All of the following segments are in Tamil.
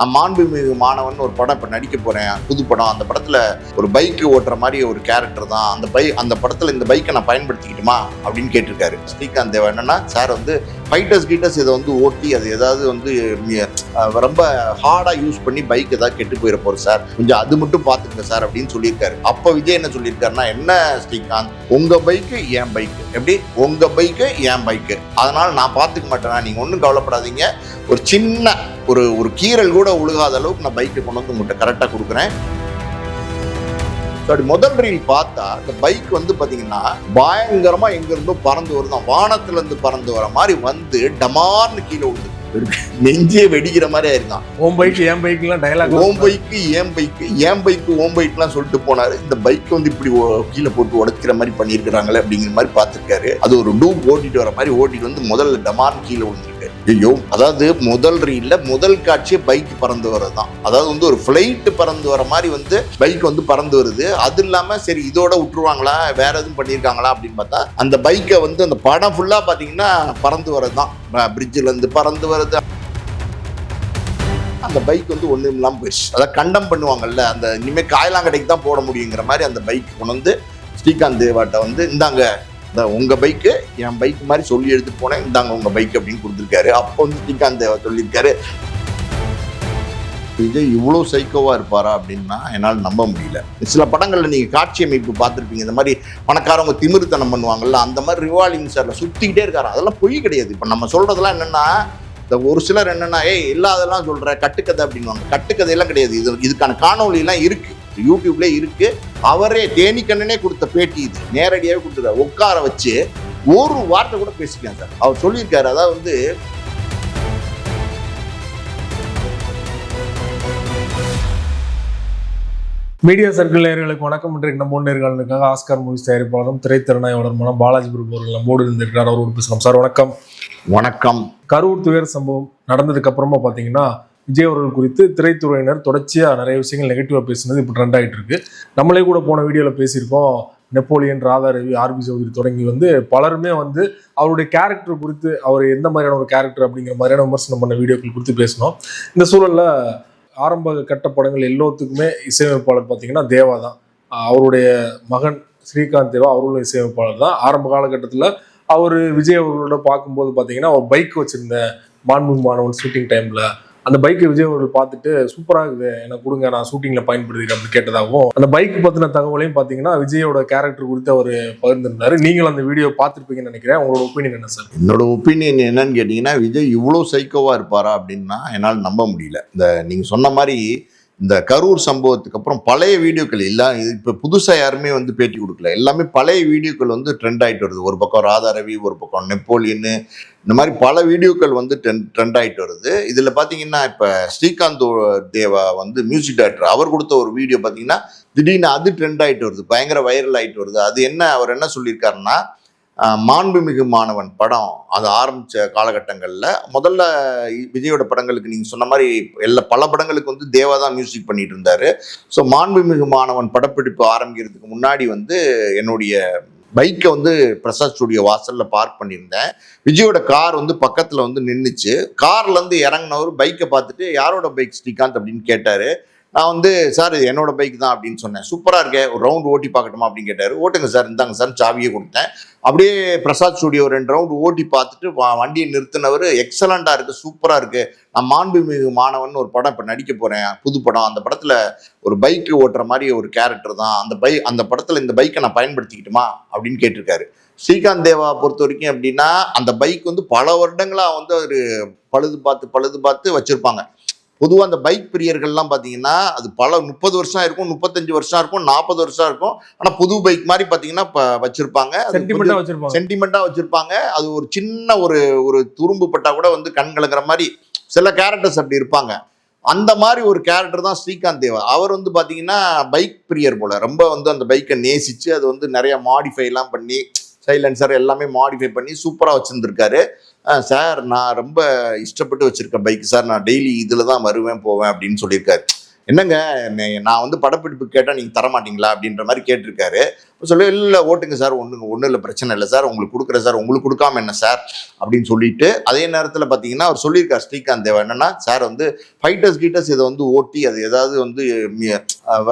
நான் மாண்புமிகு மாணவன் ஒரு படம் இப்போ நடிக்க போகிறேன் புது படம் அந்த படத்தில் ஒரு பைக்கு ஓட்டுற மாதிரி ஒரு கேரக்டர் தான். அந்த பை அந்த படத்தில் இந்த பைக்கை நான் பயன்படுத்திக்கிட்டுமா? அப்படின்னு கேட்டிருக்காரு. ஸ்ரீகாந்த் தேவா என்னன்னா சார் வந்து ஃபைட்டர்ஸ் கீட்டர்ஸ் இதை வந்து ஓட்டி அது ஏதாவது வந்து ரொம்ப ஹார்டாக யூஸ் பண்ணி பைக் ஏதாவது கெட்டு போயிட போகிற சார். கொஞ்சம் அது மட்டும் பார்த்துக்கங்க சார் அப்படின்னு சொல்லியிருக்காரு. அப்போ விஜய் என்ன சொல்லியிருக்காருன்னா என்ன ஸ்ரீகாந்த் உங்கள் பைக்கு என் பைக்கு எப்படி? உங்கள் பைக்கு என் பைக்கு அதனால் நான் பார்த்துக்க மாட்டேனா? நீங்கள் ஒன்றும் கவலைப்படாதீங்க. ஒரு சின்ன ஒரு ஒரு கீறல் கூட உழுகாத அளவுக்கு நான் பைக்கை கொண்டு வந்து உங்கள்கிட்ட கரெக்டாக கொடுக்குறேன். So, அப்படி முதல் ரீல் பார்த்தா இந்த பைக் வந்து பாத்தீங்கன்னா பயங்கரமா எங்க இருந்தோ பறந்து வருதான் வானத்துல இருந்து பறந்து வர மாதிரி வந்து டமார்னு கீழே விழுந்து நெஞ்சே வெடிக்கிற மாதிரி ஆயிருந்தான். உன் பைக் என் பைக்லாம் டைலாக் ஓம் பைக்கு ஏன் பைக்கு ஏன் பைக்கு ஓம் பைக்லாம் சொல்லிட்டு போனாரு. இந்த பைக் வந்து இப்படி கீழே போட்டு உடைக்கிற மாதிரி பண்ணியிருக்கிறாங்களே அப்படிங்கிற மாதிரி பார்த்துருக்காரு. அது ஒரு டூப் ஓட்டிட்டு வர மாதிரி ஓட்டிட்டு வந்து முதல்ல டமார்னு கீழே விழுந்திருக்கு ஐயோ அதாவது முதல் ரீல்ல முதல் காட்சியே பைக் பறந்து வர்றது தான் அதாவது வந்து ஒரு ஃபிளைட் பறந்து வர மாதிரி வந்து பைக் வந்து பறந்து வருது. அது இல்லாம சரி இதோட விட்டுருவாங்களா? வேற எதுவும் பண்ணியிருக்காங்களா அப்படின்னு பார்த்தா அந்த பைக்கை வந்து அந்த படம் ஃபுல்லா பாத்தீங்கன்னா பறந்து வர்றது தான் பிரிட்ஜில் இருந்து பறந்து வருது அந்த பைக் வந்து ஒன்றும் இல்லாமல் போயிடுச்சு அதாவது கண்டம் பண்ணுவாங்கல்ல அந்த இனிமேல் காயலாங்கடைக்கு தான் போட முடியுங்கிற மாதிரி அந்த பைக் கொண்டு வந்து ஸ்ரீகாந்த் தேவாட்ட வந்து இந்தாங்க இந்த உங்கள் பைக்கு என் பைக் மாதிரி சொல்லி எடுத்து போனேன். இந்தாங்க உங்கள் பைக் அப்படின்னு கொடுத்துருக்காரு. அப்போ வந்து ஸ்ரீகாந்த் சொல்லியிருக்காரு. விஜய் இவ்வளோ சைக்கோவாக இருப்பாரா அப்படின்னா என்னால் நம்ப முடியல. சில படங்களில் நீங்கள் காட்சி அமைப்பு பார்த்துருப்பீங்க. இந்த மாதிரி பணக்காரவங்க திமிருத்தனம் பண்ணுவாங்கல்ல அந்த மாதிரி ரிவால்விங் சாரில் சுற்றிக்கிட்டே இருக்காரு. அதெல்லாம் பொய் கிடையாது. இப்போ நம்ம சொல்கிறதெல்லாம் என்னென்னா இந்த ஒரு சிலர் என்னென்னா ஏய் இல்லாதெல்லாம் சொல்கிற கட்டுக்கதை அப்படின்வாங்க கட்டுக்கதையெல்லாம் கிடையாது. இது இதுக்கான காணொளி இருக்குது யூடியூப்ல இருக்கு. அவரே தேனிக்கண்ணனே கொடுத்த பேட்டி இது. நேரடியாகவே கொடுத்துருக்காரு. உட்கார வச்சு ஒரு வார்த்தை கூட பேசிக்கலாம் சார். அவர் சொல்லியிருக்காரு. அதாவது வந்து மீடியா சர்க்கிள் நேயர்களுக்கு வணக்கம். இன்றைக்கு நம்ம நேர்களுக்காக ஆஸ்கார் மூவிஸ் தயாரிப்பாளரும் திரைத்திறனாய்வாளர் மனம் பாலாஜி பிரபு அவர்கள் நம்மோடு இருந்திருக்கிறார். அவரோடு பேசலாம். சார் வணக்கம். வணக்கம். கரூர் துயர் சம்பவம் நடந்ததுக்கு அப்புறமா பாத்தீங்கன்னா விஜய் அவர்கள் குறித்து திரைத்துறையினர் தொடர்ச்சியாக நிறைய விஷயங்கள் நெகட்டிவாக பேசினது இப்போ ட்ரெண்ட் ஆகிட்டு இருக்கு நம்மளே கூட போன வீடியோவில் பேசியிருக்கோம். Napoleon Radha Ravi R B Choudhary தொடங்கி வந்து பலருமே வந்து அவருடைய கேரக்டர் குறித்து அவர் எந்த மாதிரியான ஒரு கேரக்டர் அப்படிங்கிற மாதிரியான விமர்சனம் பண்ண வீடியோக்கள் குறித்து பேசணும் இந்த சூழலில் ஆரம்ப கட்ட படங்கள் எல்லாத்துக்குமே இசையமைப்பாளர் பார்த்தீங்கன்னா தேவா தான். அவருடைய மகன் ஸ்ரீகாந்த் தேவா அவர்களும் இசையமைப்பாளர் தான். ஆரம்ப காலகட்டத்தில் அவர் விஜய் அவர்களோட பார்க்கும்போது பார்த்தீங்கன்னா அவர் பைக் வச்சுருந்த மாண்புமிகு மாணவன் ஷூட்டிங் டைமில் அந்த பைக்கை விஜய் அவர்கள் பார்த்துட்டு சூப்பராக இருக்குது எனக்கு கொடுங்க நான் ஷூட்டிங்கில் பயன்படுத்திக்கிறேன் அப்படின்னு கேட்டதாகவும் அந்த பைக் பற்றின தகவலையும் பார்த்தீங்கன்னா விஜயோட கேரக்டர் குறித்து அவர் பகிர்ந்திருந்தாரு. நீங்களும் அந்த வீடியோ பார்த்துருப்பீங்கன்னு நினைக்கிறேன். உங்களோட ஒப்பீனியன் என்ன சார் என்னோட ஒப்பீனியன் என்னன்னு கேட்டிங்கன்னா விஜய் இவ்வளோ சைக்கோவாக இருப்பாரா அப்படின்னா என்னால் நம்ப முடியல. இந்த நீங்கள் சொன்ன மாதிரி இந்த கரூர் சம்பவத்துக்கு அப்புறம் பழைய வீடியோக்கள் எல்லாம் இப்போ புதுசாக யாருமே வந்து பேட்டி கொடுக்கல. எல்லாமே பழைய வீடியோக்கள் வந்து ட்ரெண்ட் ஆகிட்டு வருது. ஒரு பக்கம் ராதா ரவி ஒரு பக்கம் நெப்போலியன்னு இந்த மாதிரி பல வீடியோக்கள் வந்து ட்ரெண்ட் ட்ரெண்ட் ஆகிட்டு வருது. இதில் பார்த்தீங்கன்னா இப்போ ஸ்ரீகாந்த் தேவா வந்து மியூசிக் டைரக்டர் அவர் கொடுத்த ஒரு வீடியோ பார்த்தீங்கன்னா திடீர்னு அது ட்ரெண்ட் ஆகிட்டு வருது. பயங்கர வைரல் ஆகிட்டு வருது. அது என்ன அவர் என்ன சொல்லியிருக்காருன்னா மாண்புமிகு மாணவன் படம் அது ஆரம்பித்த காலகட்டங்களில் முதல்ல விஜயோட படங்களுக்கு நீங்கள் சொன்ன மாதிரி எல்லா பல படங்களுக்கு வந்து தேவா தான் மியூசிக் பண்ணிட்டு இருந்தார். ஸோ மாண்புமிகு மாணவன் படப்பிடிப்பு ஆரம்பிக்கிறதுக்கு முன்னாடி வந்து என்னுடைய பைக்கை வந்து பிரசாத் ஸ்டுடியோ வாசல்ல பார்க் பண்ணியிருந்தேன். விஜயோட கார் வந்து பக்கத்தில் வந்து நின்றுச்சு கார்லேருந்து இறங்கினவர் பைக்கை பார்த்துட்டு யாரோட பைக் ஸ்ரீகாந்த்? அப்படின்னு கேட்டார். நான் வந்து சார் இது என்னோட பைக் தான் அப்படின்னு சொன்னேன். சூப்பராக இருக்கே ஒரு ரவுண்ட் ஓட்டி பார்க்கட்டுமா? அப்படின்னு கேட்டார். ஓட்டுங்க சார். இந்தாங்க சார் சாவியை கொடுத்தேன். அப்படியே பிரசாத் ஸ்டுடியோ ரெண்டு ரவுண்ட் ஓட்டி பார்த்துட்டு வா- வண்டியை நிறுத்தினவர் எக்ஸலண்ட்டாக இருக்குது சூப்பராக இருக்குது நான் மாண்புமிகு மாணவன் ஒரு படம் இப்போ நடிக்க போகிறேன் புது படம். அந்த படத்தில் ஒரு பைக்கு ஓட்டுற மாதிரி ஒரு கேரக்டர் தான். அந்த பை அந்த படத்தில் இந்த பைக்கை நான் பயன்படுத்திக்கிட்டுமா? அப்படின்னு கேட்டிருக்காரு. ஸ்ரீகாந்த் தேவா பொறுத்த வரைக்கும் எப்படின்னா அந்த பைக் வந்து பல வருடங்களாக வந்து அவர் பழுது பார்த்து பழுது பார்த்து வச்சுருப்பாங்க. பொதுவாக அந்த பைக் பிரியர்கள்லாம் பார்த்தீங்கன்னா அது பல முப்பது வருஷம் இருக்கும் முப்பத்தஞ்சு வருஷம் இருக்கும் நாற்பது வருஷம் இருக்கும் ஆனால் புது பைக் மாதிரி பார்த்தீங்கன்னா இப்போ வச்சுருப்பாங்க. சென்டிமெண்ட்டாக வச்சிருப்பாங்க. அது ஒரு சின்ன ஒரு ஒரு துரும்பு பட்டா கூட வந்து கண் கலங்குற மாதிரி சில கேரக்டர்ஸ் அப்படி இருப்பாங்க. அந்த மாதிரி ஒரு கேரக்டர் தான் ஸ்ரீகாந்த் தேவா. அவர் வந்து பார்த்தீங்கன்னா பைக் பிரியர் போல. ரொம்ப வந்து அந்த பைக்கை நேசித்து அது வந்து நிறைய மாடிஃபைலாம் பண்ணி சைலன்சர் எல்லாமே மாடிஃபை பண்ணி சூப்பராக வச்சுருந்துருக்காரு. சார் நான் ரொம்ப இஷ்டப்பட்டு வச்சுருக்கேன் பைக் சார் நான் டெய்லி இதில் தான் வருவேன் போவேன் அப்படின்னு சொல்லியிருக்காரு. என்னங்க நான் வந்து படப்பிடிப்பு கேட்டால் நீங்கள் தர மாட்டீங்களா அப்படின்ற மாதிரி கேட்டிருக்காரு. சொல்லி இல்லை ஓட்டுங்க சார் ஒன்றுங்க ஒன்றும் இல்லை பிரச்சனை இல்லை சார் உங்களுக்கு கொடுக்குறேன் சார் உங்களுக்கு கொடுக்காம என்ன சார்? அப்படின்னு சொல்லிட்டு அதே நேரத்தில் பார்த்தீங்கன்னா அவர் சொல்லியிருக்கார் ஸ்ரீகாந்த் தேவா என்னன்னா சார் வந்து ஃபைட்டர்ஸ் கீட்டர்ஸ் இதை வந்து ஓட்டி அது ஏதாவது வந்து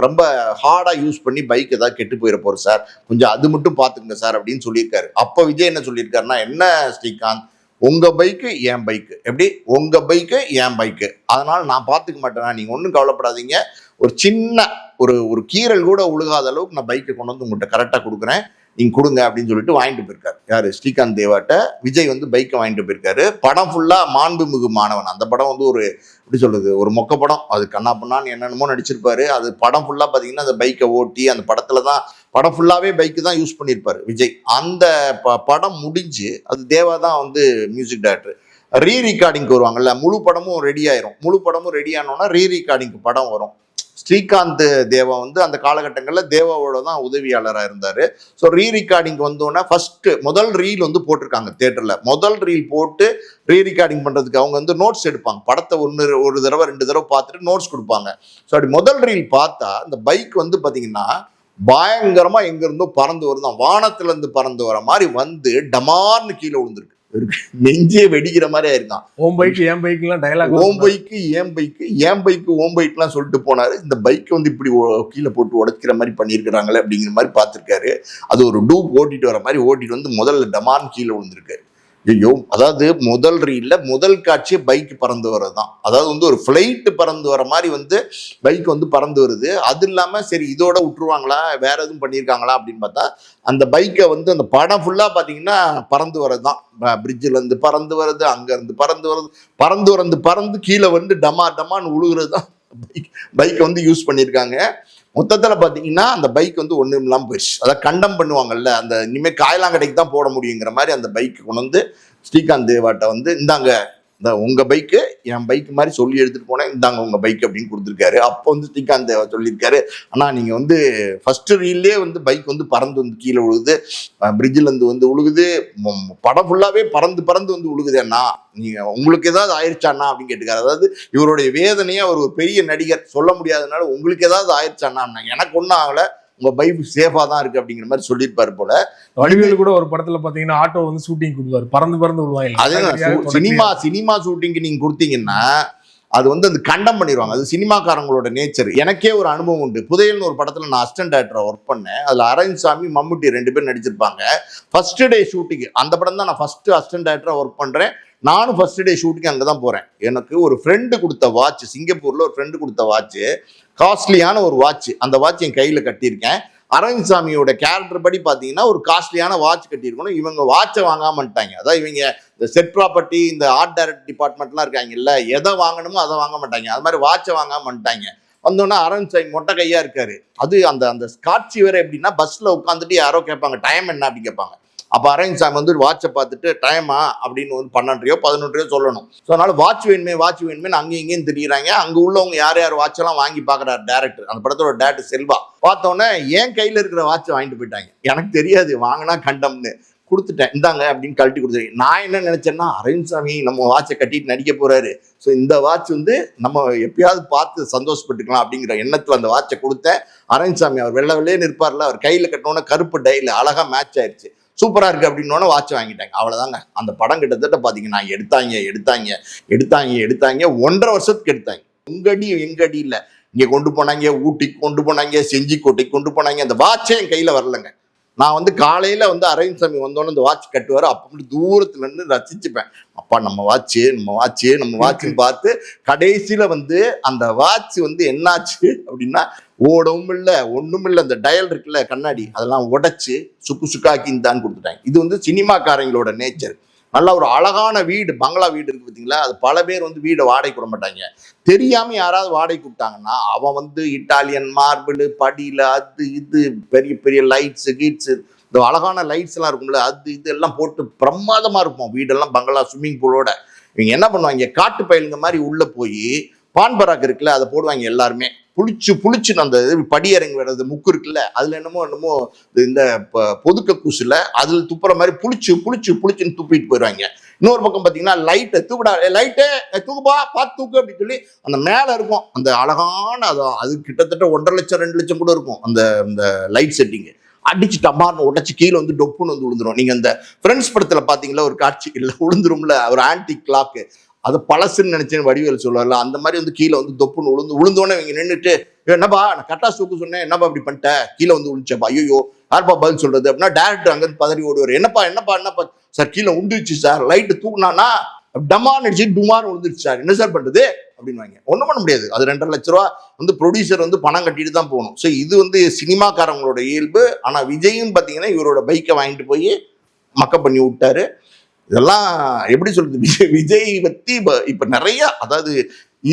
ரொம்ப ஹார்டாக யூஸ் பண்ணி பைக் ஏதாவது கெட்டு போயிட போகிற சார். கொஞ்சம் அது மட்டும் பார்த்துக்குங்க சார் அப்படின்னு சொல்லியிருக்காரு. அப்போ விஜய் என்ன சொல்லியிருக்காருன்னா என்ன ஸ்ரீகாந்த் உங்கள் பைக்கு என் பைக்கு எப்படி? உங்கள் பைக்கு என் பைக்கு அதனால் நான் பார்த்துக்க மாட்டேனா? நீங்கள் ஒன்றும் கவலைப்படாதீங்க. ஒரு சின்ன ஒரு ஒரு கீறல் கூட உழுகாத அளவுக்கு நான் பைக்கை கொண்டு வந்து உங்கள்கிட்ட கரெக்டாக கொடுக்குறேன். நீங்க கொடுங்க அப்படின்னு சொல்லிட்டு வாங்கிட்டு போயிருக்காரு. யாரு? ஸ்ரீகாந்த் தேவாட்ட விஜய் வந்து பைக்கை வாங்கிட்டு போயிருக்காரு. படம் ஃபுல்லா மாண்புமிகு மாணவன். அந்த படம் வந்து ஒரு எப்படி சொல்றது ஒரு மொக்க படம். அது கண்ணா பண்ணான்னு என்னென்னமோ நடிச்சிருப்பாரு. அது படம் ஃபுல்லா பாத்தீங்கன்னா அந்த பைக்கை ஓட்டி அந்த படத்துல தான் படம் ஃபுல்லாவே பைக்கு தான் யூஸ் பண்ணியிருப்பாரு விஜய். அந்த ப- படம் முடிஞ்சு அது தேவா தான் வந்து மியூசிக் டைரக்டர் ரீ ரெக்கார்டிங்க்கு வருவாங்கல்ல முழு படமும் ரெடி ஆயிரும். முழு படமும் ரெடி ஆனோன்னா ரீ ரெக்கார்டிங்க்கு படம் வரும். ஸ்ரீகாந்த் தேவா வந்து அந்த காலகட்டங்களில் தேவாவோட தான் உதவியாளராக இருந்தார். ஸோ ரீ ரெக்கார்டிங் வந்தோடனே ஃபஸ்ட்டு முதல் ரீல் வந்து போட்டிருக்காங்க தேட்டரில் முதல் ரீல் போட்டு ரீ ரெக்கார்டிங் பண்ணுறதுக்கு அவங்க வந்து நோட்ஸ் எடுப்பாங்க. படத்தை ஒன்று ஒரு தடவை ரெண்டு தடவை பார்த்துட்டு நோட்ஸ் கொடுப்பாங்க. ஸோ அப்படி முதல் ரீல் பார்த்தா இந்த பைக் வந்து பார்த்தீங்கன்னா பயங்கரமாக எங்கேருந்தோ பறந்து வருதான். வானத்துலேருந்து பறந்து வர மாதிரி வந்து டமார்னு கீழே விழுந்திருக்கு. நெஞ்சே வெடிக்கிற மாதிரி ஆயிருக்கான் உன் பைக் என் பைக்லாம் டைலாக் ஓம் பைக்கு ஏன் பைக்கு ஏன் பைக்கு ஓம் பைக்லாம் சொல்லிட்டு போனாரு. இந்த பைக் வந்து இப்படி கீழே போட்டு உடைக்கிற மாதிரி பண்ணியிருக்கிறாங்களே அப்படிங்கிற மாதிரி பார்த்துருக்காரு. அது ஒரு டூப் ஓட்டிட்டு வர மாதிரி ஓட்டிட்டு வந்து முதல்ல டமார்னு கீழே விழுந்திருக்கு ஐயோ அதாவது முதல் ரீல்ல முதல் காட்சியே பைக் பறந்து வரதான் அதாவது வந்து ஒரு ஃப்ளைட்டு பறந்து வர மாதிரி வந்து பைக் வந்து பறந்து வருது. அது இல்லாமல் சரி இதோட விட்டுருவாங்களா? வேற எதுவும் பண்ணியிருக்காங்களா அப்படின்னு பார்த்தா அந்த பைக்கை வந்து அந்த படம் ஃபுல்லாக பார்த்தீங்கன்னா பறந்து வர்றது தான் பிரிட்ஜிலேருந்து பறந்து வருது அங்கேருந்து பறந்து வருது பறந்து வரந்து பறந்து கீழே வந்து டமா டமான்னு உழுகுறது தான் பைக். பைக்கை வந்து யூஸ் பண்ணியிருக்காங்க மொத்தத்தில் பார்த்தீங்கன்னா அந்த பைக் வந்து ஒன்றும் இல்லாமல் போயிடுச்சு அதை கண்டம் பண்ணுவாங்கல்ல அந்த இனிமேல் காயலாங்கடைக்கு தான் போட முடியுங்கிற மாதிரி அந்த பைக் கொண்டு வந்து ஸ்ரீகாந்த் தேவாட்ட வந்து இந்தாங்க இந்த உங்கள் பைக்கு என் பைக் மாதிரி சொல்லி எடுத்துகிட்டு போனேன் இந்தாங்க உங்கள் பைக் அப்படின்னு கொடுத்துருக்காரு. அப்போ வந்து ஸ்ரீகாந்த் சொல்லியிருக்காரு. அண்ணா நீங்கள் வந்து ஃபஸ்ட்டு ரீல்லே வந்து பைக் வந்து பறந்து வந்து கீழே விழுகுது பிரிட்ஜில் இருந்து வந்து உழுகுது. படம் ஃபுல்லாகவே பறந்து பறந்து வந்து உழுகுது அண்ணா. நீங்கள் உங்களுக்கு ஏதாவது ஆயிடுச்சாண்ணா அப்படின்னு கேட்டுக்காரு அதாவது இவருடைய வேதனையை அவர் ஒரு பெரிய நடிகர் சொல்ல முடியாதனால உங்களுக்கு ஏதாவது ஆயிடுச்சாண்ணா எனக்கு ஒன்றும் ஆகலை. உங்க பைக் சேஃபா தான் இருக்கு அப்படிங்கிற மாதிரி சொல்லியிருப்பாரு போல. வடிவேலு கூட ஒரு படத்துல பாத்தீங்கன்னா ஆட்டோ வந்து ஷூட்டிங் கொடுத்தாரு பறந்து பறந்து விழுவாங்க. அதே சினிமா சினிமா ஷூட்டிங்க்கு நீங்க கொடுத்தீங்கன்னா அது வந்து அந்த கண்டம் பண்ணிடுவாங்க. அது சினிமாக்காரங்களோட நேச்சர் எனக்கே ஒரு அனுபவம் உண்டு. புதையல்னு ஒரு படத்துல நான் அசிஸ்டன்ட் டேரக்டரா ஒர்க் பண்ணேன். அதுல அரவிந்த் சாமி மம்முட்டி ரெண்டு பேரும் நடிச்சிருப்பாங்க. ஃபர்ஸ்ட் டே ஷூட்டிங் அந்த படம் தான் நான் ஃபர்ஸ்ட் அசிஸ்டன்ட் டேரக்டரா ஒர்க் பண்றேன். நானும் ஃபர்ஸ்ட் டே ஷூட்டிங் அங்கே தான் போறேன். எனக்கு ஒரு ஃப்ரெண்டு கொடுத்த வாட்ச் சிங்கப்பூர்ல ஒரு ஃப்ரெண்டு கொடுத்த வாட்ச் காஸ்ட்லியான ஒரு வாட்ச் அந்த வாட்ச் என் கையில் கட்டியிருக்கேன். அரவிந்த் சாமியோட கேரக்டர் படி பார்த்தீங்கன்னா ஒரு காஸ்ட்லியான வாட்ச் கட்டியிருக்கணும். இவங்க வாட்சை வாங்காமட்டாங்க அதான் இவங்க இந்த செட் ப்ராப்பர்ட்டி இந்த ஆர்ட் டைரக்ட் டிபார்ட்மெண்ட்லாம் இருக்காங்கல்ல எதை வாங்கணுமோ அதை வாங்க மாட்டாங்க அது மாதிரி வாட்சை வாங்காமட்டாங்க வந்தோன்னா வந்தோடனே அரவிந்த் சாமி மொட்டை கையாக இருக்காரு. அது அந்த அந்த காட்சி வேற எப்படின்னா பஸ்ஸில் உட்காந்துட்டு யாரோ கேட்பாங்க டைம் என்ன? அப்படி கேட்பாங்க. அப்போ அரவிந்த் சாமி வந்து வாட்சை பார்த்துட்டு டைமா அப்படின்னு வந்து பன்னெண்டரையோ பதினொன்றையோ சொல்லணும். ஸோ அதனால் வாட்ச் வேணுமே வாட்ச் வேணுமே அங்கேயும் இங்கேயும் தெரியுறாங்க அங்கே உள்ளவங்க யார் யார் வாட்செல்லாம் வாங்கி பார்க்குறாரு டேரக்டர் அந்த படத்தோட டேரக்டர் செல்வா. பார்த்தோன்னே என் கையில் இருக்கிற வாட்சை வாங்கிட்டு போயிட்டாங்க? எனக்கு தெரியாது வாங்கினா கண்டம்னு. கொடுத்துட்டேன் இந்தாங்க அப்படின்னு கழட்டி கொடுத்துருக்கேன் நான் என்ன நினைச்சேன்னா அரவிந்த் சாமி நம்ம வாட்சை கட்டிட்டு நடிக்க போறாரு. ஸோ இந்த வாட்ச் வந்து நம்ம எப்பயாவது பார்த்து சந்தோஷப்பட்டுக்கலாம் அப்படிங்கிற எண்ணத்தில் அந்த வாட்சை கொடுத்தேன். அரவிந்த் சாமி அவர் வெள்ளை வெள்ளையே நிற்பார்ல. அவர் கையில் கட்டினோன்னே கருப்பு டைல அழகாக மேட்ச் ஆயிடுச்சு சூப்பராக இருக்குது அப்படின்னோடனே வாட்ச் வாங்கிட்டாங்க. அவ்வளோதாங்க அந்த படம் கிட்டத்தட்ட பார்த்தீங்கன்னா எடுத்தாங்க எடுத்தாங்க எடுத்தாங்க எடுத்தாங்க ஒன்றரை வருஷத்துக்கு எடுத்தாங்க. உங்கடி எங்கடி இல்லை. இங்கே கொண்டு போனாங்க ஊட்டிக்கு கொண்டு போனாங்க செஞ்சிக்கோட்டைக்கு கொண்டு போனாங்க அந்த வாட்சே என் கையில் வரலங்க? நான் வந்து காலையில் வந்து அரவிந்த் சாமி வந்தோடனே இந்த வாட்ச் கட்டுவார். அப்படி தூரத்துல இருந்து ரசிச்சுப்பேன். அப்பா நம்ம வாட்சு நம்ம வாட்சு நம்ம வாட்சுன்னு பார்த்து கடைசியில் வந்து அந்த வாட்ச் வந்து என்னாச்சு அப்படின்னா ஓடவும் இல்லை ஒன்றும் இல்லை. அந்த டயல் இருக்குல்ல கண்ணாடி அதெல்லாம் உடைச்சு சுக்கு சுக்காக்கின்னு தான் கொடுத்துட்டாங்க. இது வந்து சினிமாக்காரங்களோட நேச்சர் நல்ல ஒரு அழகான வீடு பங்களா வீடு இருக்கு பார்த்தீங்களா அது பல பேர் வந்து வீடை வாடகை விட மாட்டாங்க. தெரியாம யாராவது வாடகை கூப்பிட்டாங்கன்னா அவன் வந்து இட்டாலியன் மார்பிள் படியில் அது இது பெரிய பெரிய லைட்ஸ் கீட்ஸ் இந்த அழகான லைட்ஸ் எல்லாம் இருக்கும்ல அது இது எல்லாம் போட்டு பிரமாதமா இருக்கும் வீடெல்லாம் பங்களா ஸ்விம்மிங் பூலோட இவங்க என்ன பண்ணுவாங்க? காட்டு பயிலுங்க மாதிரி உள்ள போய் பான்பராக்கு இருக்குல்ல அதை போடுவாங்க எல்லாருமே. புளிச்சு புளிச்சு அந்த இது படி இறங்கி வர்றது முக்கு இருக்குல்ல அதுல என்னமோ என்னமோ இந்த பொதுக்க கூசுல அதுல துப்புற மாதிரி புளிச்சு புளிச்சு புளிச்சுன்னு துப்பிட்டு போயிடுவாங்க இன்னொரு பக்கம் பார்த்தீங்கன்னா லைட்டை தூக்குடா லைட்டே தூக்குப்பா பார்த்து தூக்கு அப்படின்னு சொல்லி அந்த மேலே இருக்கும். அந்த அழகான அது அது கிட்டத்தட்ட ஒன்றரை லட்சம் ரெண்டு லட்சம் கூட இருக்கும் அந்த அந்த லைட் செட்டிங்கு அடிச்சு டமார்னு உடச்சி கீழே வந்து டொப்புன்னு வந்து விழுந்துரும் நீங்க அந்த ஃப்ரெண்ட்ஸ் படத்துல பாத்தீங்களா ஒரு காட்சி இல்லை விழுந்துரும்ல ஒரு ஆன்டி கிளாக்கு அது பழசுன்னு நினைச்சேன் வடிவேல் சொல்லுவார்ல அந்த மாதிரி வந்து கீழே வந்து தொப்புன்னு விழுந்து உளுந்தோடனே இவங்க நின்றுட்டு என்னப்பா நான் கட்டா தூக்கு சொன்னேன் என்னப்பா இப்படி பண்ணிட்ட? கீழே வந்து விழுந்துச்சப்பா ஐயோ யார்ப்பா பதில் சொல்றது? அப்படின்னா டேரக்டர் அங்கேருந்து பதறி ஓடுவார். என்னப்பா என்னப்பா என்னப்பா? சார் கீழே உண்டுச்சு சார் லைட்டு தூக்குனானா டமான் அடிச்சு டுமார் விழுந்துருச்சு சார். என்ன சார் பண்றது? அப்படின்னு வாங்க ஒன்றும் பண்ண முடியாது. அது ரெண்டரை லட்ச ரூபா வந்து ப்ரொடியூசர் வந்து பணம் கட்டிட்டு தான் போகணும். ஸோ இது வந்து சினிமாக்காரங்களோட இயல்பு. ஆனால் விஜயும் பார்த்தீங்கன்னா இவரோட பைக்கை வாங்கிட்டு போய் மக்கப் பண்ணி விட்டாரு. இதெல்லாம் எப்படி சொல்றது? விஜய் விஜய் பத்தி இப்போ இப்போ நிறைய அதாவது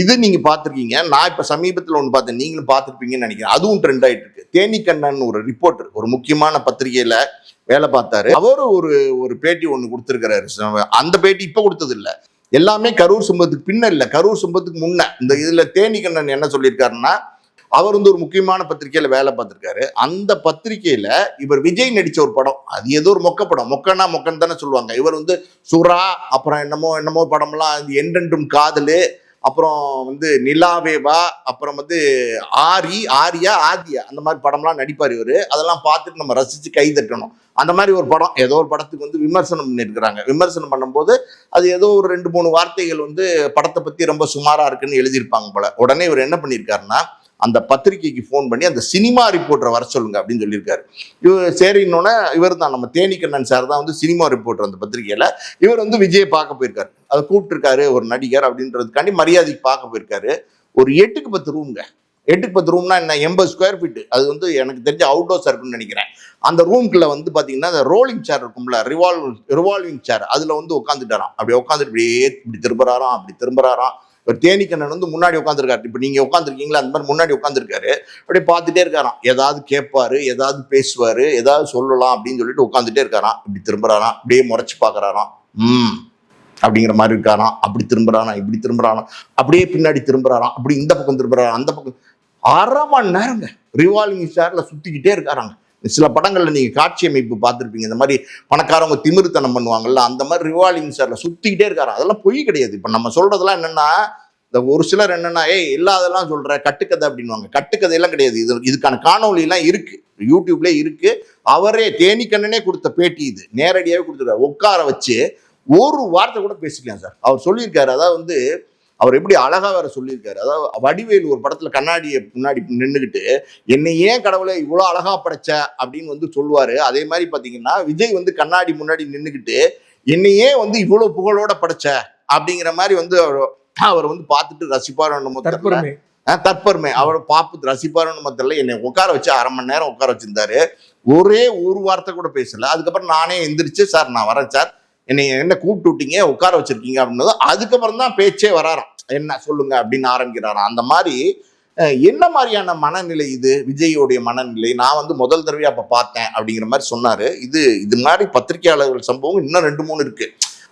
இது நீங்க பார்த்துருக்கீங்க. நான் இப்போ சமீபத்தில் ஒன்று பார்த்தேன். நீங்களும் பார்த்துருப்பீங்கன்னு நினைக்கிறேன். அதுவும் ட்ரெண்ட் ஆயிட்டு இருக்கு. தேனிக்கண்ணன் ஒரு ரிப்போர்ட்டர் ஒரு முக்கியமான பத்திரிகையில வேலை பார்த்தாரு. அவரும் ஒரு ஒரு பேட்டி ஒன்று கொடுத்துருக்கிறாரு. அந்த பேட்டி இப்போ கொடுத்தது இல்லை எல்லாமே கரூர் சம்பவத்துக்கு பின்ன இல்லை. கரூர் சம்பவத்துக்கு முன்ன. இந்த இதுல தேனிக்கண்ணன் என்ன சொல்லியிருக்காருன்னா அவர் வந்து ஒரு முக்கியமான பத்திரிகையில வேலை பார்த்திருக்காரு. அந்த பத்திரிகையில இவர் விஜய் நடிச்ச ஒரு படம். அது ஏதோ ஒரு மொக்க படம். மொக்கன்னா மொக்கன்னு தானே சொல்லுவாங்க. இவர் வந்து சுறா அப்புறம் என்னமோ என்னமோ படம்லாம் என்றென்றும் காதலு அப்புறம் வந்து நிலாவேவா அப்புறம் வந்து ஆரி ஆரியா ஆதியா அந்த மாதிரி படம்லாம் நடிப்பார் இவர். அதெல்லாம் பார்த்துட்டு நம்ம ரசித்து கை தட்டணும். அந்த மாதிரி ஒரு படம். ஏதோ ஒரு படத்துக்கு வந்து விமர்சனம் பண்ணியிருக்கிறாங்க. விமர்சனம் பண்ணும்போது அது ஏதோ ஒரு ரெண்டு மூணு வார்த்தைகள் வந்து படத்தை பற்றி ரொம்ப சுமாராக இருக்குன்னு எழுதியிருப்பாங்க போல. உடனே இவர் என்ன பண்ணியிருக்காருன்னா அந்த பத்திரிகைக்கு ஃபோன் பண்ணி அந்த சினிமா ரிப்போர்ட்டரை வர சொல்லுங்க அப்படின்னு சொல்லியிருக்காரு. இவர் சரின்னொன்னே இவர் தான் நம்ம தேனிக்கண்ணன் சார் தான் வந்து சினிமா ரிப்போர்ட்டர் அந்த பத்திரிகையில். இவர் வந்து விஜயை பார்க்க போயிருக்காரு. அதை கூப்பிட்டுருக்காரு ஒரு நடிகர் அப்படின்றதுக்காண்டி மரியாதைக்கு பார்க்க போயிருக்காரு. ஒரு எட்டுக்கு பத்து ரூம்ங்க எட்டுக்கு பத்து ரூம்னா என்ன? எண்பது ஸ்கொயர் ஃபீட் அது வந்து எனக்கு தெரிஞ்ச அவுட்டோர்ஸ் இருக்குன்னு நினைக்கிறேன். அந்த ரூம்குள்ள வந்து பார்த்தீங்கன்னா அந்த ரோலிங் சேர் இருக்கும்ல ரிவால்வ் ரிவால்விங் சேர் அதில் வந்து உட்காந்துட்டாராம் அப்படி உட்காந்துட்டு இப்படியே இப்படி திரும்புறாராம் அப்படி திரும்புறாராம். ஒரு தேனிக்கண்ணன் வந்து முன்னாடி உட்காந்துருக்காரு இப்போ நீங்கள் உட்காந்துருக்கீங்களா அந்த மாதிரி முன்னாடி உட்காந்துருக்காரு அப்படியே பார்த்துட்டே இருக்காராம். ஏதாவது கேட்பாரு ஏதாவது பேசுவார் ஏதாவது சொல்லலாம் அப்படின்னு சொல்லிட்டு உட்காந்துட்டே இருக்காராம். இப்படி திரும்புறாராம். அப்படியே முறைச்சு பார்க்குறாராம். ம். அப்படிங்கிற மாதிரி இருக்காராம். அப்படி திரும்புறாராம் இப்படி திரும்புறாராம். அப்படியே பின்னாடி திரும்புறாராம். அப்படி இந்த பக்கம் திரும்புறாராம். அந்த பக்கம் அரை மணி நேரங்க. ரிவால்விங் ஷேரில் சுற்றிக்கிட்டே இருக்காராங்க. சில படங்களில் நீங்கள் காட்சி அமைப்பு பார்த்துருப்பீங்க. இந்த மாதிரி பணக்காரவங்க திமிருத்தனம் பண்ணுவாங்கல்ல அந்த மாதிரி ரிவால்விங் சாரில் சுற்றிக்கிட்டே இருக்காரு. அதெல்லாம் பொய் கிடையாது. இப்போ நம்ம சொல்கிறதெல்லாம் என்னென்னா இந்த ஒரு சிலர் என்னென்னா ஏய் இல்லாதெல்லாம் சொல்கிற கட்டுக்கதை அப்படின்வாங்க கட்டுக்கதையெல்லாம் கிடையாது. இது இதுக்கான காணொலியெல்லாம் இருக்குது யூடியூப்லேயே இருக்குது அவரே தேனிக்கண்ணனே கொடுத்த பேட்டி இது. நேரடியாகவே கொடுத்துருக்காரு. உட்கார வச்சு ஒரு வார்த்தை கூட பேசிக்கலாம் சார். அவர் சொல்லியிருக்காரு. அதாவது வந்து அவர் எப்படி அழகா வேற சொல்லியிருக்காரு. அதாவது வடிவேலு ஒரு படத்துல கண்ணாடியை முன்னாடி நின்றுக்கிட்டு என்னை ஏன் கடவுளை இவ்வளோ அழகா படைச்ச? அப்படின்னு வந்து சொல்லுவாரு. அதே மாதிரி பாத்தீங்கன்னா விஜய் வந்து கண்ணாடி முன்னாடி நின்றுக்கிட்டு என்னை ஏன் வந்து இவ்வளோ புகழோட படைச்ச? அப்படிங்கிற மாதிரி வந்து அவர் அவர் வந்து பார்த்துட்டு ரசிப்பார் தெரியல. தற்பெருமை. அவர் பார்ப்பு ரசிப்பாருன்னு தெரியல. என்னை உட்கார வச்சு அரை மணி நேரம் உட்கார வச்சிருந்தாரு. ஒரே ஒரு வார்த்தை கூட பேசல. அதுக்கப்புறம் நானே எந்திரிச்சு சார் நான் வரேன் சார். என்னை என்ன கூப்பிட்டு விட்டீங்க? உட்கார வச்சிருக்கீங்க அப்படின்னது அதுக்கப்புறம் தான் பேச்சே வராராம். என்ன சொல்லுங்க அப்படின்னு ஆரம்பிக்கிறாராம் அந்த மாதிரி என்ன மாதிரியான மனநிலை இது? விஜயோடைய மனநிலை. நான் வந்து முதல் தடவையா அப்ப பார்த்தேன் அப்படிங்கிற மாதிரி சொன்னாரு. இது இது மாதிரி பத்திரிகையாளர்கள் சம்பவம் இன்னும் ரெண்டு மூணு இருக்கு.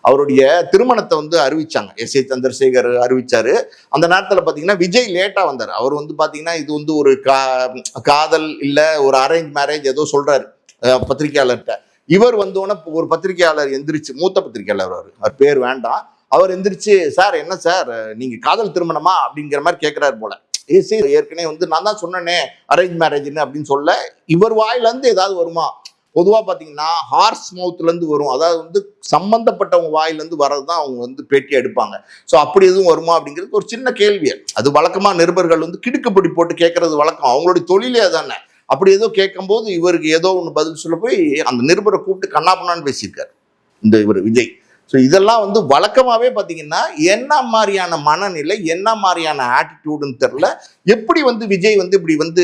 அவருடைய திருமணத்தை வந்து அறிவிச்சாங்க. S A Chandrasekhar அறிவிச்சாரு. அந்த நேரத்தில் பார்த்தீங்கன்னா விஜய் லேட்டாக வந்தார். அவர் வந்து பார்த்தீங்கன்னா இது வந்து ஒரு கா காதல் இல்லை ஒரு அரேஞ்ச் மேரேஜ் ஏதோ சொல்றாரு பத்திரிகையாளர்கிட்ட பத்திரிக்கையாளர்கிட்ட இவர் வந்தோடனே ஒரு பத்திரிக்கையாளர் எந்திரிச்சு மூத்த பத்திரிக்கையாளர் அவர். அவர் பேர் வேண்டாம். அவர் எந்திரிச்சு சார் என்ன சார்? நீங்க காதல் திருமணமா? அப்படிங்கிற மாதிரி கேட்கிறாரு போல. ஏசி ஏற்கனவே வந்து நான் தான் சொன்னேனே அரேஞ்ச் மேரேஜ்னு அப்படின்னு சொல்ல இவர் வாயிலேருந்து ஏதாவது வருமா? பொதுவாக பார்த்தீங்கன்னா ஹார்ஸ் மவுத்துலேருந்து வரும். அதாவது வந்து சம்மந்தப்பட்டவங்க வாயிலேருந்து வர்றது தான் அவங்க வந்து பேட்டி எடுப்பாங்க. ஸோ அப்படி எதுவும் வருமா அப்படிங்கிறது ஒரு சின்ன கேள்வி. அது வழக்கமாக நிருபர்கள் வந்து கிடுக்குப்படி போட்டு கேட்கறது வழக்கம். அவங்களுடைய தொழிலே தானே அப்படி ஏதோ கேட்கும்போது இவருக்கு ஏதோ ஒன்று பதில் சொல்ல போய் அந்த நிருபரை கூப்பிட்டு கண்ணாப்பண்ணான்னு பேசியிருக்காரு. இந்த இவர் விஜய். ஸோ இதெல்லாம் வந்து வழக்கமாகவே பார்த்தீங்கன்னா என்ன மாதிரியான மனநிலை என்ன மாதிரியான ஆட்டிடியூடுன்னு தெரில எப்படி வந்து விஜய் வந்து இப்படி வந்து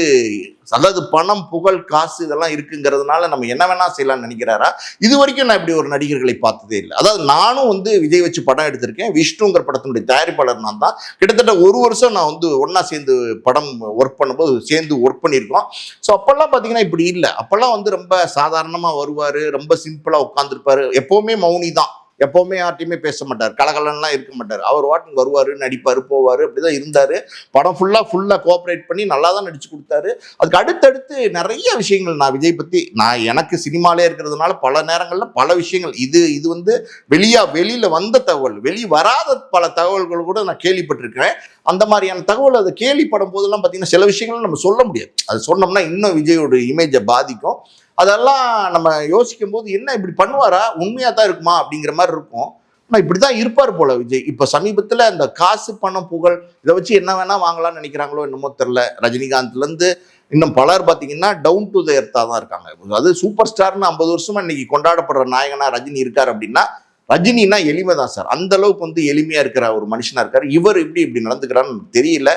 அதாவது பணம் புகழ் காசு இதெல்லாம் இருக்குங்கிறதுனால நம்ம என்ன வேணா செய்யலாம்னு நினைக்கிறாரா? இது வரைக்கும் நான் இப்படி ஒரு நடிகர்களை பார்த்ததே இல்லை. அதாவது நானும் வந்து விஜய் வச்சு படம் எடுத்திருக்கேன். விஷ்ணுங்கிற படத்தினுடைய தயாரிப்பாளர் நான் தான். கிட்டத்தட்ட ஒரு வருஷம் நான் வந்து ஒன்றா சேர்ந்து படம் ஒர்க் பண்ணும்போது சேர்ந்து ஒர்க் பண்ணியிருக்கோம். ஸோ அப்போல்லாம் பார்த்தீங்கன்னா இப்படி இல்லை. அப்போல்லாம் வந்து ரொம்ப சாதாரணமாக வருவார் ரொம்ப சிம்பிளாக உட்காந்துருப்பாரு எப்போவுமே மௌனி தான். எப்பவுமே யார்ட்டையுமே பேச மாட்டார். கலகலன்லாம் இருக்க மாட்டார். அவர் வாட்டுக்கு வருவார் நடிப்பார் போவார் அப்படிதான் இருந்தார். படம் ஃபுல்லாக ஃபுல்லாக கோஆப்ரேட் பண்ணி நல்லா தான் நடிச்சு கொடுத்தாரு. அதுக்கு அடுத்தடுத்து நிறைய விஷயங்கள் நான் விஜய் பற்றி நான் எனக்கு சினிமாலே இருக்கிறதுனால பல நேரங்களில் பல விஷயங்கள். இது இது வந்து வெளியா வெளியில் வந்த தகவல் வெளி வராத பல தகவல்கள் கூட நான் கேள்விப்பட்டிருக்கிறேன். அந்த மாதிரியான தகவல் அதை கேள்விப்படும் போதெல்லாம் பார்த்தீங்கன்னா சில விஷயங்கள் நம்ம சொல்ல முடியாது. அது சொன்னோம்னா இன்னும் விஜயோட இமேஜை பாதிக்கும். அதெல்லாம் நம்ம யோசிக்கும் போது என்ன இப்படி பண்ணுவாரா? உண்மையாக தான் இருக்குமா? அப்படிங்கிற மாதிரி இருக்கும். ஆனால் இப்படி தான் இருப்பார் போல விஜய். இப்போ சமீபத்தில் அந்த காசு பணம் புகழ் இதை வச்சு என்ன வேணால் வாங்கலாம்னு நினைக்கிறாங்களோ என்னமோ தெரில ரஜினிகாந்த்லேருந்து இன்னும் பலர் பார்த்தீங்கன்னா டவுன் டு த எர்த்தாக தான் இருக்காங்க. அது சூப்பர் ஸ்டார்னு ஐம்பது வருஷமா இன்னைக்கு கொண்டாடப்படுற நாயகனா ரஜினி இருக்கார் அப்படின்னா ரஜினினா எளிமை தான் சார் அந்த அளவுக்கு வந்து எளிமையாக இருக்கிற ஒரு மனுஷனாக இருக்கார். இவர் இப்படி இப்படி நடந்துக்கிறான்னு தெரியல.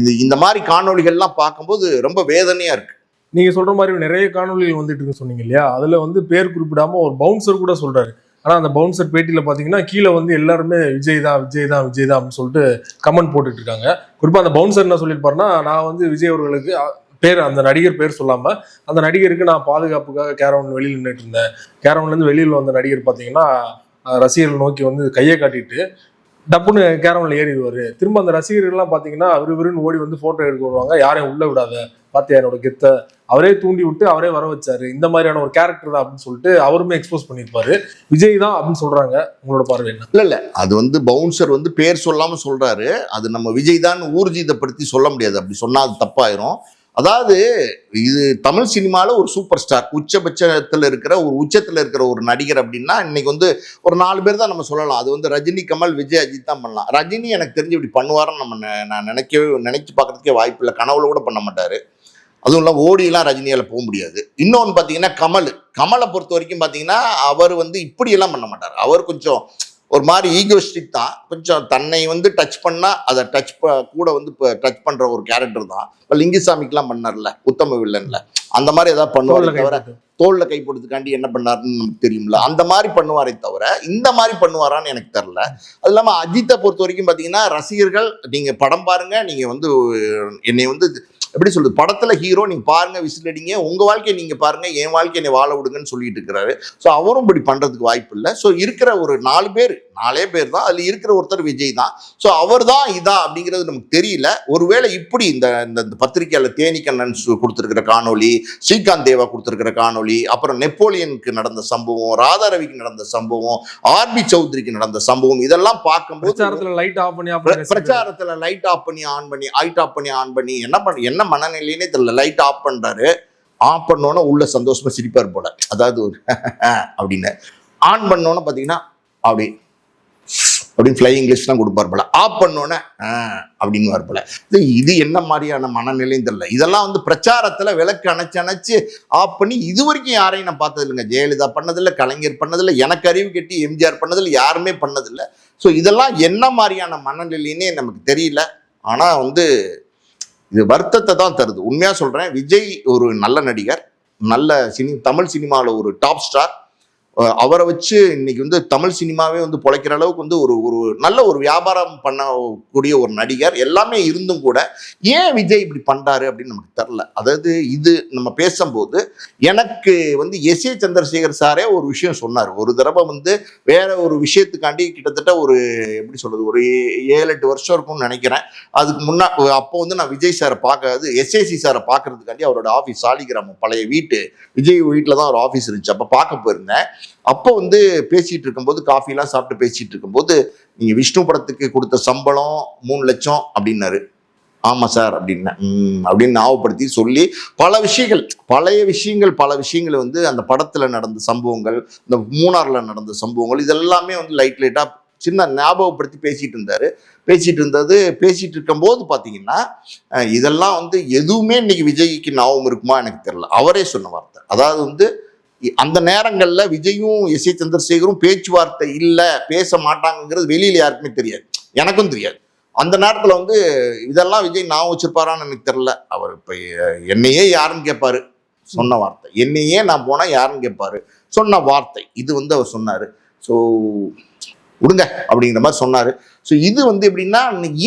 இது இந்த மாதிரி காணொளிகள்லாம் பார்க்கும்போது ரொம்ப வேதனையாக இருக்குது நீங்கள் சொல்கிற மாதிரி நிறைய காணொலிகள் வந்துட்டு இருக்கு சொன்னீங்க இல்லையா? அதில் வந்து பேர் குறிப்பிடாம ஒரு பவுன்சர் கூட சொல்கிறாரு ஆனால் அந்த பவுன்சர் பேட்டியில் பார்த்தீங்கன்னா கீழே வந்து எல்லாருமே விஜய் தான் விஜய் தான் விஜய் தான் அப்படின்னு சொல்லிட்டு கமெண்ட் போட்டுட்டு இருக்காங்க. குறிப்பாக அந்த பவுன்சர் என்ன சொல்லியிருப்பாருன்னா நான் வந்து விஜய் அவர்களுக்கு பேர் அந்த நடிகர் பேர் சொல்லாமல் அந்த நடிகருக்கு நான் பாதுகாப்புக்காக கேரவன் வெளியில் நின்றுட்டு இருந்தேன். கேரவன்லேருந்து வெளியில் வந்த நடிகர் பார்த்தீங்கன்னா ரசிகர்கள் நோக்கி வந்து கையை காட்டிட்டு டப்புன்னு கேரவனில் ஏறிடுவார். திரும்ப அந்த ரசிகர்கள்லாம் பார்த்தீங்கன்னா விறுவிறுன்னு ஓடி வந்து ஃபோட்டோ எடுக்க வருவாங்க. யாரையும் உள்ள விடாத. பார்த்தியா என்னோட கெத்தை? அவரே தூண்டி விட்டு அவரே வர வச்சாரு. இந்த மாதிரியான ஒரு கேரக்டர் தான் அப்படின்னு சொல்லிட்டு அவருமே எக்ஸ்போஸ் பண்ணியிருப்பாரு. விஜய் தான் அப்படின்னு சொல்றாங்க. உங்களோட பார்வை என்ன? இல்ல இல்ல. அது வந்து பவுன்சர் வந்து பேர் சொல்லாம சொல்றாரு. அது நம்ம விஜய் தான் ஊர்ஜிதப்படுத்தி சொல்ல முடியாது. அப்படி சொன்னா அது தப்பாயிரும். அதாவது இது தமிழ் சினிமாவில் ஒரு சூப்பர் ஸ்டார் உச்சபட்சத்தில் இருக்கிற ஒரு உச்சத்தில் இருக்கிற ஒரு நடிகர் அப்படின்னா இன்னைக்கு வந்து ஒரு நாலு பேர் தான் நம்ம சொல்லலாம். அது வந்து ரஜினி கமல் விஜய் அஜித் தான் பண்ணலாம். ரஜினி எனக்கு தெரிஞ்சு இப்படி பண்ணுவாருன்னு நம்ம நான் நினைக்கவே நினைச்சு பார்க்கறதுக்கே வாய்ப்பு இல்லை. கனவுல கூட பண்ண மாட்டாரு. அதுவும் இல்லாமல் ஓடியெல்லாம் ரஜினியால் போக முடியாது. இன்னொன்று பார்த்தீங்கன்னா கமல். கமலை பொறுத்த வரைக்கும் பார்த்தீங்கன்னா அவர் வந்து இப்படியெல்லாம் பண்ண மாட்டார். அவர் கொஞ்சம் ஒரு மாதிரி ஈகோஸ்டிக் தான். கொஞ்சம் தன்னை வந்து டச் பண்ணா அதை டச் கூட வந்து இப்போ டச் பண்ற ஒரு கேரக்டர் தான். இப்போ லிங்குசாமிக்கெல்லாம் பண்ணார்ல உத்தம வில்லன்ல. அந்த மாதிரி ஏதாவது பண்ணுவாரே தவிர. தோல்ல கை போடுறதுக்காண்டி என்ன பண்ணாருன்னு நமக்கு தெரியும்ல. அந்த மாதிரி பண்ணுவாரே தவிர இந்த மாதிரி பண்ணுவாரான்னு எனக்கு தெரில அது இல்லாமல் அஜித்தை பொறுத்த வரைக்கும் பார்த்தீங்கன்னா ரசிகர்கள் நீங்க படம் பாருங்க நீங்க வந்து என்னை வந்து எப்படி சொல்றது? படத்துல ஹீரோ நீங்க பாருங்க விசில் அடிங்க. உங்க வாழ்க்கையை நீங்க பாருங்க. என் வாழ்க்கையை என்னை வாழ விடுங்கன்னு சொல்லிட்டு இருக்கிறாரு. ஸோ அவரும் இப்படி பண்றதுக்கு வாய்ப்பு இல்லை. ஸோ இருக்கிற ஒரு நாலு பேர் நாலே பேர் தான். அதுல இருக்கிற ஒருத்தர் விஜய் தான். ஸோ அவர் தான் இதா அப்படிங்கிறது நமக்கு தெரியல. ஒருவேளை இப்படி இந்த இந்த பத்திரிக்கையாளர் தேனிக்கண்ணன் கொடுத்திருக்கிற காணொளி ஸ்ரீகாந்த் தேவா கொடுத்திருக்கிற காணொளி அப்புறம் நெப்போலியனுக்கு நடந்த சம்பவம் ராதாரவிக்கு நடந்த சம்பவம் ஆர்பி சௌத்ரிக்கு நடந்த சம்பவம் இதெல்லாம் பார்க்கும்போது பிரச்சாரத்துல லைட் ஆஃப் பண்ணி பிரச்சாரத்துல லைட் ஆஃப் பண்ணி ஆன் பண்ணி லைட் ஆஃப் பண்ணி ஆன் பண்ணி என்ன பண்ண என்ன மனநிலையினே தெரியல. லைட் ஆஃப் பண்றாரு. ஆஃப் பண்ணோன்னே உள்ள சந்தோஷமா சிரிப்பார் போல. அதாவது ஒரு அப்படின்னு. ஆன் பண்ணோன்னே பாத்தீங்கன்னா அப்படி அப்படின்னு ஃப்ளை இங்கிலீஷ்லாம் கொடுப்பார் போல. ஆஃப் பண்ணோன்னே அப்படின்னு போல. இது இது என்ன மாதிரியான மனநிலையும் தெரியல. இதெல்லாம் வந்து பிரச்சாரத்தில் விளக்கு அணைச்சு அணைச்சு ஆஃப் பண்ணி இது வரைக்கும் யாரையும் நான் பார்த்தது இல்லைங்க. ஜெயலலிதா பண்ணதில்லை கலைஞர் பண்ணதில்லை எனக்கு அறிவு கட்டி எம்ஜிஆர் பண்ணதில்லை யாருமே பண்ணதில்லை. ஸோ இதெல்லாம் என்ன மாதிரியான மனநிலைன்னே நமக்கு தெரியல. ஆனால் வந்து இது வருத்தத்தை தான் தருது. உண்மையாக சொல்கிறேன் விஜய் ஒரு நல்ல நடிகர் நல்ல சினி தமிழ் சினிமாவில் ஒரு டாப் ஸ்டார் அவரை வச்சு இன்னைக்கு வந்து தமிழ் சினிமாவே வந்து பொழைக்கிற அளவுக்கு வந்து ஒரு ஒரு நல்ல ஒரு வியாபாரம் பண்ணக்கூடிய ஒரு நடிகர் எல்லாமே இருந்தும் கூட ஏன் விஜய் இப்படி பண்றாரு அப்படின்னு நமக்கு தெரில அதாவது இது நம்ம பேசும்போது எனக்கு வந்து எஸ் ஏ சந்திரசேகர் சாரே ஒரு விஷயம் சொன்னார். ஒரு தடவை வந்து வேற ஒரு விஷயத்துக்காண்டி கிட்டத்தட்ட ஒரு எப்படி சொல்றது ஒரு ஏழு எட்டு வருஷம் இருக்கும்னு நினைக்கிறேன். அதுக்கு முன்னா அப்போ வந்து நான் விஜய் சாரை பார்க்காது எஸ்ஏசி சாரை பார்க்கறதுக்காண்டி அவரோட ஆஃபீஸ் சாலிகிராமம் பழைய வீட்டு விஜய் வீட்டில் தான் ஒரு ஆஃபீஸ் இருந்துச்சு. அப்போ பார்க்க போயிருந்தேன். அப்போ வந்து பேசிட்டு இருக்கும்போது காஃபிலாம் சாப்பிட்டு பேசிட்டு இருக்கும்போது நீங்கள் விஷ்ணு படத்துக்கு கொடுத்த சம்பளம் மூணு லட்சம் அப்படின்னாரு. ஆமாம் சார் அப்படின்னேன் "ம்," அப்படின்னு ஞாபகப்படுத்தி சொல்லி பல விஷயங்கள் பழைய விஷயங்கள் பல விஷயங்கள் வந்து அந்த படத்தில் நடந்த சம்பவங்கள் இந்த மூணாரில் நடந்த சம்பவங்கள் இதெல்லாமே வந்து லைட் லைட்டாக சின்ன ஞாபகப்படுத்தி பேசிகிட்டு இருந்தார். பேசிகிட்டு இருந்தது பேசிகிட்டு இருக்கும்போது பார்த்தீங்கன்னா இதெல்லாம் வந்து எதுவுமே இன்றைக்கி விஜய்க்கு ஞாபகம் இருக்குமா எனக்கு தெரில அவரே சொன்ன வார்த்தை. அதாவது வந்து அந்த நேரங்களில் விஜயும் எஸ் ஏ சந்திரசேகரும் பேச்சுவார்த்தை இல்லை பேச மாட்டாங்கங்கிறது வெளியில் யாருக்குமே தெரியாது. எனக்கும் தெரியாது. அந்த நேரத்தில் வந்து இதெல்லாம் விஜய் நான் வச்சிருப்பாரான்னு எனக்கு தெரில அவர் இப்போ என்னையே யாருன்னு கேட்பாரு சொன்ன வார்த்தை. என்னையே நான் போனால் யாருன்னு கேட்பாரு சொன்ன வார்த்தை. இது வந்து அவர் சொன்னார். ஸோ விடுங்க அப்படிங்கிற மாதிரி சொன்னாரு. ஸோ இது வந்து எப்படின்னா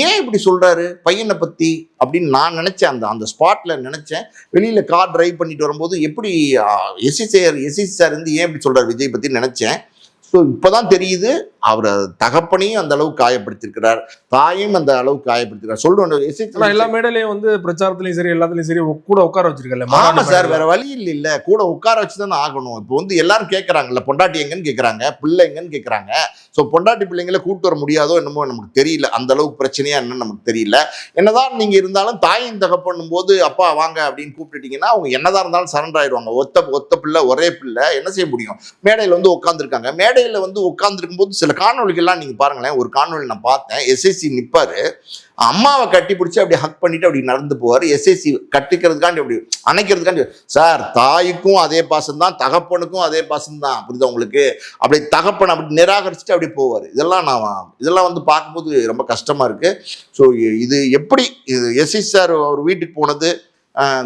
ஏன் இப்படி சொல்றாரு? பையனை பத்தி அப்படின்னு நான் நினைச்சேன். அந்த அந்த ஸ்பாட்ல நினைச்சேன். வெளியில கார் டிரைவ் பண்ணிட்டு வரும்போது எப்படி எஸ்சி சார் எஸ்சி சார் வந்து ஏன் இப்படி சொல்றாரு விஜய் பத்தி நினைச்சேன். ஸோ இப்போதான் தெரியுது. அவர் தகப்பனையும் அந்த அளவுக்கு காயப்படுத்திருக்கிறார். தாயும் அந்த அளவுக்கு காயப்படுத்திருக்கார் சொல்லுவேன் எல்லா மேடையிலயும் வந்து பிரச்சாரத்திலயும் சரி எல்லாத்துலயும் சரி கூட உட்கார வச்சிருக்கல ஆமா சார் வேற வழி இல்ல இல்ல. கூட உட்கார வச்சு தானே ஆகணும். இப்போ வந்து எல்லாரும் கேட்கறாங்கல்ல பொண்டாட்டி எங்கன்னு கேக்குறாங்க பிள்ளை எங்கன்னு கேக்குறாங்க. ஸோ பொண்டாட்டி பிள்ளைங்களை கூட்டு வர முடியாதோ என்னமோ நமக்கு தெரியல. அந்த அளவுக்கு பிரச்சனையா என்னன்னு நமக்கு தெரியல. என்னதான் நீங்க இருந்தாலும் தாயின் தகப்பண்ணும் போது அப்பா வாங்க அப்படின்னு கூப்பிட்டுட்டீங்கன்னா அவங்க என்னதான் இருந்தாலும் சரண்டர் ஆயிடுவாங்க. ஒத்த ஒத்த பிள்ளை ஒரே பிள்ளை என்ன செய்ய முடியும்? மேடையில் வந்து உட்காந்துருக்காங்க மேடையில் வந்து உட்காந்துருக்கும் போது சில காணொலிகள்லாம் நீங்க பாருங்களேன். ஒரு காணொலி நான் பார்த்தேன். எஸ்எஸ்சி நிப்பாரு. அம்மாவை கட்டி பிடிச்சி அப்படி ஹக் பண்ணிட்டு அப்படி நடந்து போவார். எஸ்எஸ்சி கட்டிக்கிறதுக்காண்டி அப்படி அணைக்கிறதுக்காண்டி சார் தாய்க்கும் அதே பாசம் தான் தகப்பனுக்கும் அதே பாசம் தான் புரியுதா உங்களுக்கு? அப்படி தகப்பன் அப்படி நிராகரிச்சுட்டு அப்படி போவார். இதெல்லாம் நான் இதெல்லாம் வந்து பார்க்கும்போது ரொம்ப கஷ்டமா இருக்கு. ஸோ இது எப்படி இது எஸ்எஸ் சார் அவர் வீட்டுக்கு போனது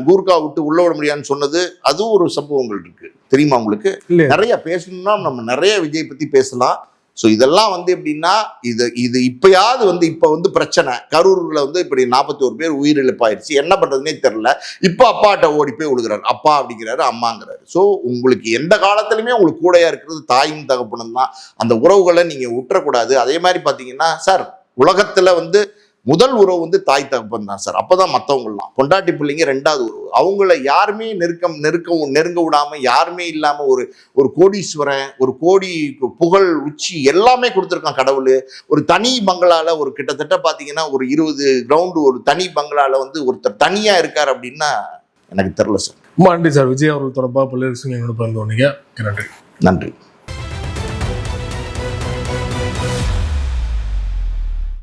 கூர்கா விட்டு உள்ள விட முடியாதுன்னு சொன்னது அதுவும் ஒரு சம்பவங்கள் இருக்கு. தெரியுமா உங்களுக்கு? நிறைய பேசணும்னா நம்ம நிறைய விஜய் பத்தி பேசலாம். ஸோ இதெல்லாம் வந்து எப்படின்னா இது இது இப்பயாவது வந்து இப்போ வந்து பிரச்சனை. கரூரில் வந்து இப்படி நாற்பத்தி ஒரு பேர் உயிரிழப்பாயிருச்சு. என்ன பண்ணுறதுனே தெரில இப்போ அப்பாட்ட ஓடி போய் விழுகிறாரு அப்பா அப்படிங்கிறாரு அம்மாங்கிறாரு. ஸோ உங்களுக்கு எந்த காலத்துலையுமே உங்களுக்கு கூடையாக இருக்கிறது தாயும் தகப்பனும் தான். அந்த உறவுகளை நீங்கள் விட்டுறக்கூடாது அதே மாதிரி பார்த்தீங்கன்னா சார் உலகத்தில் வந்து முதல் உறவு வந்து தாய் தகப்பன் தான் சார். அப்பதான் மற்றவங்கலாம் பொண்டாட்டி பிள்ளைங்க ரெண்டாவது உறவு. அவங்கள யாருமே நெருக்கம் நெருக்க நெருங்க விடாம யாருமே இல்லாம ஒரு ஒரு கோடீஸ்வரன் ஒரு கோடி புகழ் உச்சி எல்லாமே கொடுத்துருக்கான் கடவுள். ஒரு தனி பங்களால ஒரு கிட்டத்தட்ட பாத்தீங்கன்னா ஒரு இருபது கிரவுண்டு ஒரு தனி பங்களால வந்து ஒருத்தர் தனியா இருக்கார் அப்படின்னா எனக்கு தெரியல சார். ரொம்ப நன்றி சார். விஜய் அவர்கள் தொடர்பாக பல்வேறு விஷயங்கள் என்னோட பகிர்ந்து நன்றி. நன்றி.